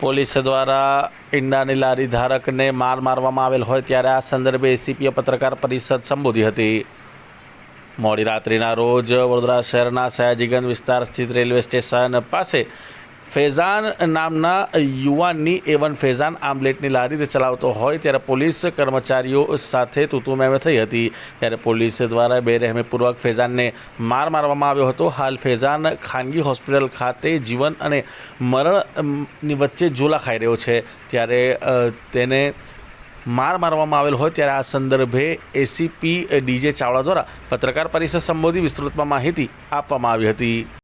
Police દ્વારા ઈંડાની લારી ધારકને માર મારવામાં આવેલ હોય ત્યારે આ સંદર્ભે એસીપીએ પત્રકાર પરિષદ સંબોધી હતી. મોડી રાત્રિના રોજ વડોદરા શહેરના સયાજીગંજ વિસ્તાર સ્થિત રેલવે સ્ટેશન પાસે ફેઝાન નામના યુવાનની એવન ફેઝાન આમલેટની લારી ચલાવતો હોય ત્યારે પોલીસ કર્મચારીઓ સાથે તૂતુમેમે થઈ હતી. ત્યારે પોલીસ દ્વારા બેરહેમીપૂર્વક ફેઝાનને માર મારવામાં આવ્યો હતો. હાલ ફેઝાન ખાનગી હોસ્પિટલ ખાતે જીવન અને મરણની વચ્ચે ઝૂલા ખાઈ રહ્યો છે. ત્યારે તેને માર મારવામાં આવેલ હોય ત્યારે આ સંદર્ભે એસીપી ડીજે ચાવડા દ્વારા પત્રકાર પરિષદ સંબોધી વિસ્તૃતમાં માહિતી આપવામાં આવી હતી.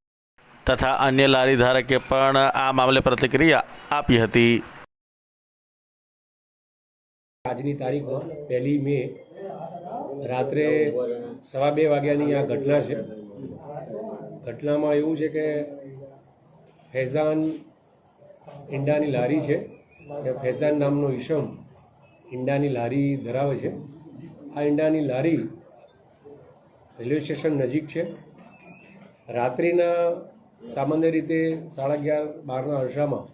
તથા અન્ય લારી ધારકે પણ આ મામલે પ્રતિક્રિયા આપી હતી. આજની તારીખમાં પહેલી મે, રાત્રે સવા બે વાગ્યાની આ ઘટના છે. ઘટનામાં એવું છે કે ફૈઝાન ઈંડાની લારી છે એ ફૈઝાન નામનો ઈશમ ઈંડાની લારી ધરાવે છે. આ ઈંડાની લારી રેલવે સ્ટેશન નજીક છે. રાત્રિના સામાન્ય રીતે સાડા અગિયાર, બારના અરસામાં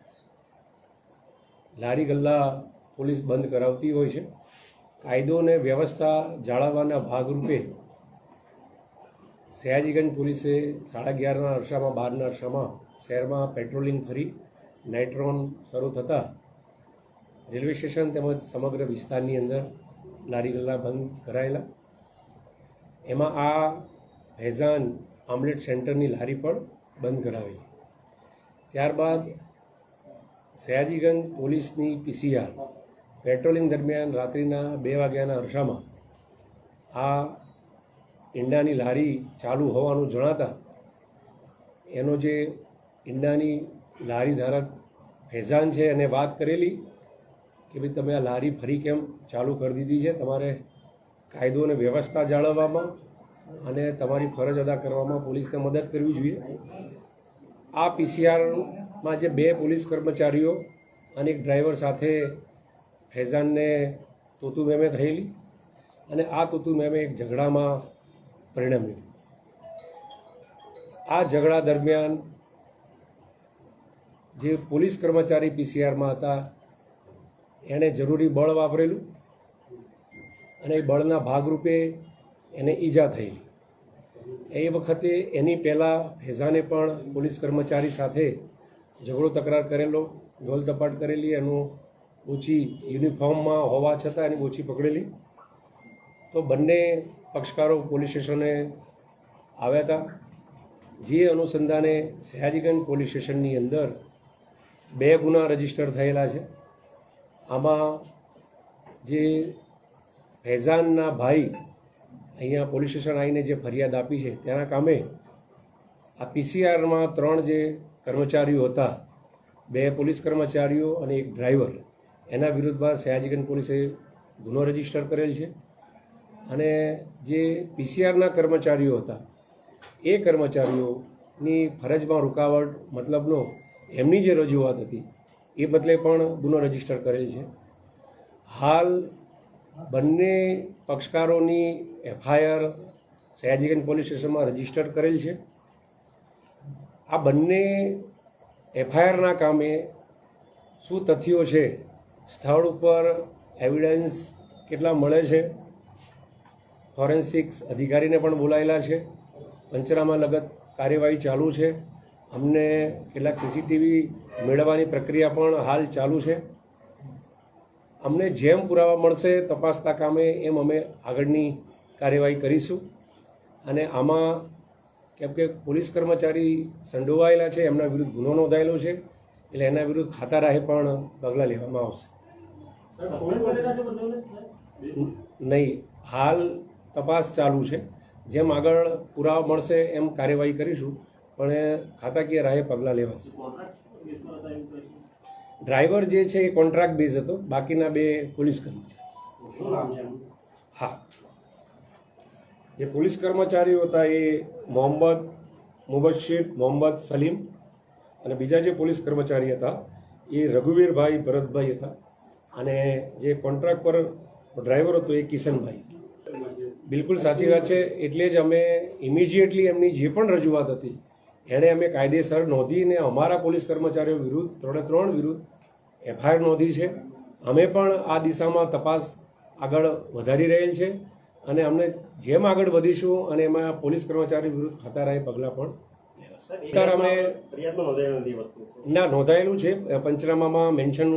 લારી ગલ્લા પોલીસ બંધ કરાવતી હોય છે. કાયદો અને વ્યવસ્થા જાળવવાના ભાગરૂપે સયાજીગંજ પોલીસે સાડા અગિયારના અરસામાં, બારના અરસામાં શહેરમાં પેટ્રોલિંગ ફરી, નાઇટ્રોન શરૂ થતાં રેલવે સ્ટેશન તેમજ સમગ્ર વિસ્તારની અંદર લારી ગલ્લા બંધ કરાયેલા. એમાં આ ફૈઝાન આમલેટ સેન્ટરની લારી પણ બંધ કરાવી. ત્યારબાદ સયાજીગંજ પોલીસની પીસીઆર પેટ્રોલિંગ દરમિયાન રાત્રિના બે વાગ્યાના અરસામાં આ ઈંડાની લારી ચાલુ હોવાનું જણાતા એનો જે ઈંડાની લારી ધારક ફેઝાન છે એને વાત કરેલી કે ભાઈ તમે આ લારી ફરી કેમ ચાલુ કરી દીધી છે? તમારે કાયદો અને વ્યવસ્થા જાળવવામાં અને તમારી ફરજ અદા કરવામાં પોલીસને મદદ કરવી જોઈએ. આ પીસીઆરમાં જે બે પોલીસ કર્મચારીઓ અને એક ડ્રાઈવર સાથે ફૈઝાનને તોતુ મેમે થયેલી અને આ તોતુ મેમે એક ઝઘડામાં પરિણમ્યું. આ ઝઘડા દરમિયાન જે પોલીસ કર્મચારી પીસીઆરમાં હતા, એણે જરૂરી બળ વાપરેલું અને એ બળના ભાગરૂપે એને ઈજા થયેલી. એ વખતે એની પહેલાં ફેઝાને પણ પોલીસ કર્મચારી સાથે ઝઘડો તકરાર કરેલો, ઢોલ તપાટ કરેલી, એનું ઓછી યુનિફોર્મમાં હોવા છતાં એની ઓછી પકડેલી. તો બંને પક્ષકારો પોલીસ સ્ટેશને આવ્યા હતા. જે અનુસંધાને સયાજીગંજ પોલીસ સ્ટેશનની અંદર બે ગુના રજિસ્ટર થયેલા છે. આમાં જે ફૈઝાનના ભાઈ અહીંયા પોલીસ સ્ટેશન આવીને જે ફરિયાદ આપી છે, તેના કામે આ પીસીઆરમાં ત્રણ જે કર્મચારીઓ હતા, બે પોલીસ કર્મચારીઓ અને એક ડ્રાઈવર, એના વિરુદ્ધમાં સયાજીગંજ પોલીસે ગુનો રજિસ્ટર કરેલ છે. અને જે પીસીઆરના કર્મચારીઓ હતા, એ કર્મચારીઓની ફરજમાં રૂકાવટ મતલબનો એમની જે રજૂઆત હતી, એ બદલે પણ ગુનો રજિસ્ટર કરેલ છે. હાલ બંને પક્ષકારોની એફઆઈઆર સયાજીગંજ પોલીસ સ્ટેશનમાં રજિસ્ટર કરેલ છે. આ બંને એફઆઈઆરના કામે શું તથ્યો છે? સ્થળ ઉપર એવિડન્સ કેટલા મળે છે? ફોરેન્સિક્સ અધિકારીને પણ બોલાયેલા છે. પંચનામા લગત કાર્યવાહી ચાલુ છે. અમને કેટલાક સીસીટીવી મેળવવાની પ્રક્રિયા પણ હાલ ચાલુ છે. અમને જેમ પુરાવા મળશે તપાસતા કામે એમ અમે આગળની કાર્યવાહી કરીશું. અને આમાં કેમ કે પોલીસ કર્મચારી સંડોવાયેલા છે, એમના વિરુદ્ધ ગુનો નોંધાયેલો છે, એટલે એના વિરુદ્ધ ખાતા રાહે પણ પગલાં લેવામાં આવશે. નહીં, હાલ તપાસ ચાલુ છે. જેમ આગળ પુરાવા મળશે એમ કાર્યવાહી કરીશું, પણ ખાતાકીય રાહે પગલાં લેવાશે. ડ્રાઈવર જે છે એ કોન્ટ્રાક્ટ બેઝ હતો બાકીના બે પોલીસ કર્મચારી. હા. જે પોલીસ કર્મચારીઓ હતા એ મોહમ્મદ મુબશીર મોહમ્મદ સલીમ અને બીજા જે પોલીસ કર્મચારી હતા એ રઘુવીરભાઈ ભરતભાઈ હતા. અને જે કોન્ટ્રાક્ટ પર ડ્રાઈવર હતો એ કિશનભાઈ બિલકુલ સાચી વાત છે. એટલે જ અમે ઇમિજિએટલી એમની જે પણ રજૂઆત હતી એણે અમે કાયદેસર નોંધીને અમારા પોલીસ કર્મચારીઓ વિરુદ્ધ ત્રણે ત્રણ વિરુદ્ધ એફઆઈઆર નોંધી છે. અમે પણ આ દિશામાં તપાસ આગળ વધારી રહેલ છે અને અમને જેમ આગળ વધીશું અને એમાં પોલીસ કર્મચારી વિરુદ્ધ ખતરાએ પગલાં પણ અમે ના નોંધાયેલું છે. પંચનામામાં મેન્શન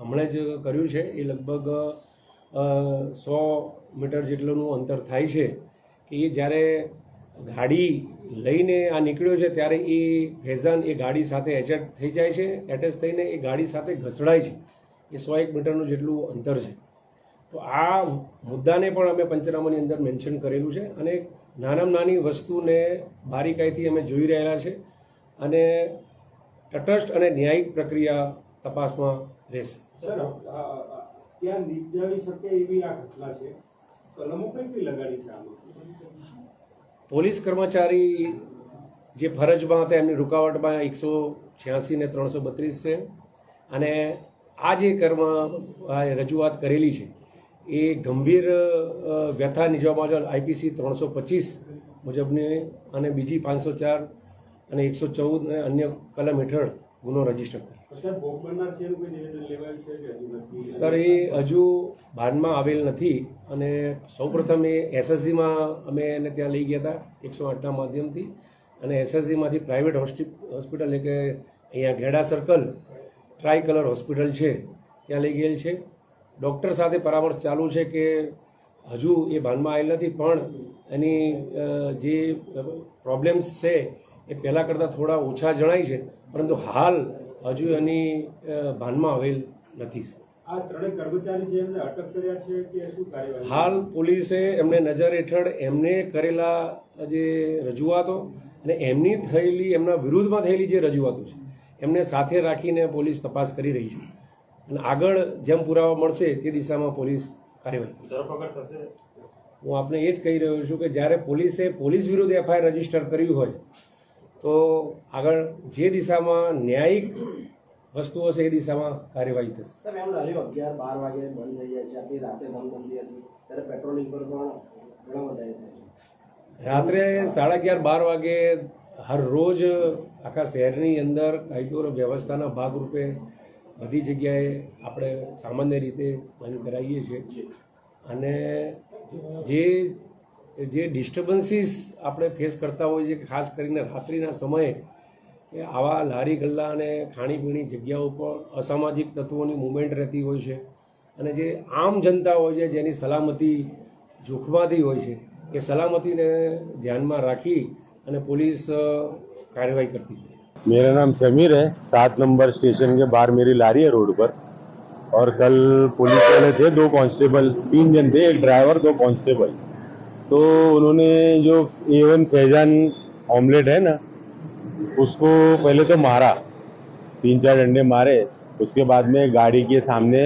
હમણાં જ કર્યું છે. એ લગભગ સો મીટર જેટલું અંતર થાય છે કે એ જ્યારે ગાડી લઈને આ નીકળ્યો છે, ત્યારે એ ફેઝાન એ ગાડી સાથે એચેટ થઈ જાય છે, એટેચ થઈને એ ગાડી સાથે ઘસડાય છે. એ સો એક મીટરનું જેટલું અંતર છે. તો આ મુદ્દાને પણ અમે પંચનામાની અંદર મેન્શન કરેલું છે અને નાનામાં નાની વસ્તુને બારીકાઈથી અમે જોઈ રહેલા છે અને તટસ્થ અને ન્યાયિક પ્રક્રિયા તપાસમાં રહેશે. ત્યાં નિપજાવી શકે એવી આ ઘટના છે? કલમો કઈ લગાડી છે પોલીસ કર્મચારી જે ફરજમાં હતા, એમની રૂકાવટમાં એકસો છ્યાસી ને ત્રણસો બત્રીસ છે. અને આ જે કર્મ રજૂઆત કરેલી છે, એ ગંભીર વ્યથા નિજવા મુજબ આઈપીસી ત્રણસો પચીસ મુજબની અને બીજી પાંચસો ચાર અને એકસો ચૌદ અને અન્ય કલમ હેઠળ ગુનો રજિસ્ટર કર્યો સર, એ હજુ ભાનમાં આવેલ નથી અને સૌપ્રથમ એ એસએસજીમાં અમે એને ત્યાં લઈ ગયા હતા એકસો આઠના માધ્યમથી અને એસએસજીમાંથી પ્રાઇવેટ હોસ્પિટલ એટલે કે અહીંયા Gheda circle tricolour hospital છે, ત્યાં લઈ ગયેલ છે. ડૉક્ટર સાથે પરામર્શ ચાલુ છે કે હજુ એ ભાનમાં આવેલ નથી, પણ એની જે પ્રોબ્લેમ્સ છે એ પહેલાં કરતાં થોડા ઓછા જણાય છે. પરંતુ હાલ હજુ એની ભાનમાં આવેલ નથી સર આ ત્રણેય કર્મચારી છે એમને અટક કર્યા છે કે શું કાર્યવાહી? હાલ પોલીસે એમને નજર હેઠળ એમને કરેલા જે રજૂઆતો અને એમની થયેલી એમના વિરુદ્ધમાં થયેલી જે રજૂઆતો છે એમને સાથે રાખીને પોલીસ તપાસ કરી રહી છે. અને આગળ જેમ પુરાવા મળશે તે દિશામાં પોલીસ કાર્યવાહી. ધરપકડ થશે. હું આપને એ જ કહી રહ્યો છું કે જ્યારે પોલીસે પોલીસ વિરુદ્ધ એફઆઈઆર રજિસ્ટર કર્યું હોય તો આગળ જે દિશામાં ન્યાયિક વસ્તુઓ છે એ દિશામાં કાર્યવાહી થશે. સર એમ લાગ્યું અગિયાર બાર વાગે બંધ થઈ જાય છે આટલી રાતે બંધ બંધી હતી. ત્યારે પેટ્રોલિંગ પર પણ ઘણા વધારે થાય છે. રાત્રે સાડા અગિયાર બાર વાગે હર રોજ આખા શહેરની અંદર કાયદો અને વ્યવસ્થાના ભાગરૂપે બધી જગ્યાએ આપણે સામાન્ય રીતે બંધ કરાવીએ છીએ. અને જે જે ડિસ્ટર્બન્સીસ આપણે ફેસ કરતા હોઈએ છીએ ખાસ કરીને રાત્રિના સમયે કે આવા લારી ગલ્લા અને ખાણીપીણી જગ્યાઓ પર અસામાજિક તત્વોની મુવમેન્ટ રહેતી હોય છે અને જે આમ જનતા હોય છે જેની સલામતી જોખમાતી હોય છે એ સલામતીને ધ્યાનમાં રાખી અને પોલીસ અ, કાર્યવાહી કરતી હોય છે मेरा नाम समीर है सात नंबर स्टेशन के बाहर मेरी लारी है रोड पर और कल पुलिस वाले थे दो कांस्टेबल तीन जन थे एक ड्राइवर दो कांस्टेबल तो उन्होंने जो एवन फैजान ऑमलेट है ना उसको पहले तो मारा तीन चार डंडे मारे उसके बाद में गाड़ी के सामने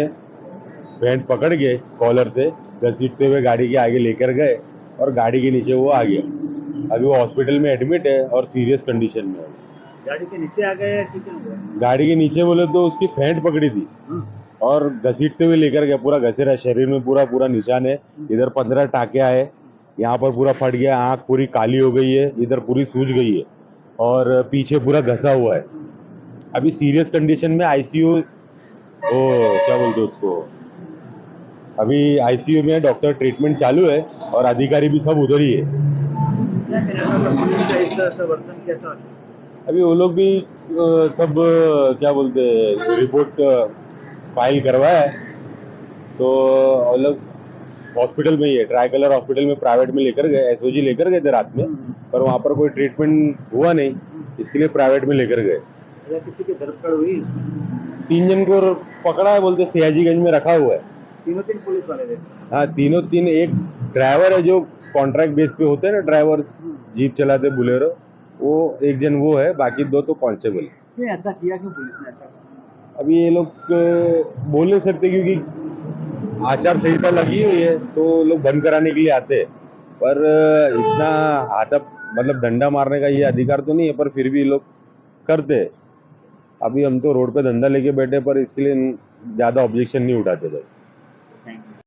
बैंड पकड़ गए कॉलर से घसीटते हुए गाड़ी के आगे लेकर गए और गाड़ी के नीचे वो आ गया। अभी वो हॉस्पिटल में एडमिट है और सीरियस कंडीशन में है। गाड़ी के नीचे आ गए गाड़ी के नीचे बोले तो उसकी फेंट पकड़ी थी हाँ। और घसीटते हुए लेकर गया पूरा घसेरा शरीर में पूरा पूरा निशान है इधर पंद्रह टाके आए यहाँ पर पूरा फट गया, आँख पूरी काली हो गई है, इधर पूरी सूज गई है और पीछे पूरा घसा हुआ है। अभी सीरियस कंडीशन में आईसीयू ओ, क्या बोलते उसको? अभी आईसीयू में डॉक्टर ट्रीटमेंट चालू है और अधिकारी भी सब उधर ही है। अभी वो लोग भी सब, क्या बोलते रिपोर्ट फ़ाइल करवाया है। तो वो लोग हॉस्पिटल में ही है ट्राई कलर हॉस्पिटल में प्राइवेट में लेकर गए एसओजी लेकर गए थे रात में पर वहाँ पर कोई ट्रीटमेंट हुआ नहीं इसके लिए प्राइवेट में लेकर गए। किसी की धरपकड़ हुई? तीन जन को पकड़ा है बोलते सयाजीगंज में रखा हुआ है। तीनों तीन पुलिस वाले थे? हाँ तीनों तीन एक ड्राइवर है जो कॉन्ट्रैक्ट बेस पे होते हैं ना ड्राइवर जीप चलाते बुलेरो वो एक जन वो है बाकी दो तो कॉन्स्टेबल ऐसा किया क्यों पुलिस ने ऐसा? अभी ये लोग बोल नहीं सकते क्योंकि आचार संहिता लगी हुई है तो लोग बंद कराने के लिए आते हैं। पर इतना हाथा मतलब धंधा मारने का ये अधिकार तो नहीं है, पर फिर भी लोग करते अभी हम तो रोड पे धंधा लेके बैठे पर इसके लिए ज़्यादा ऑब्जेक्शन नहीं उठाते भाई।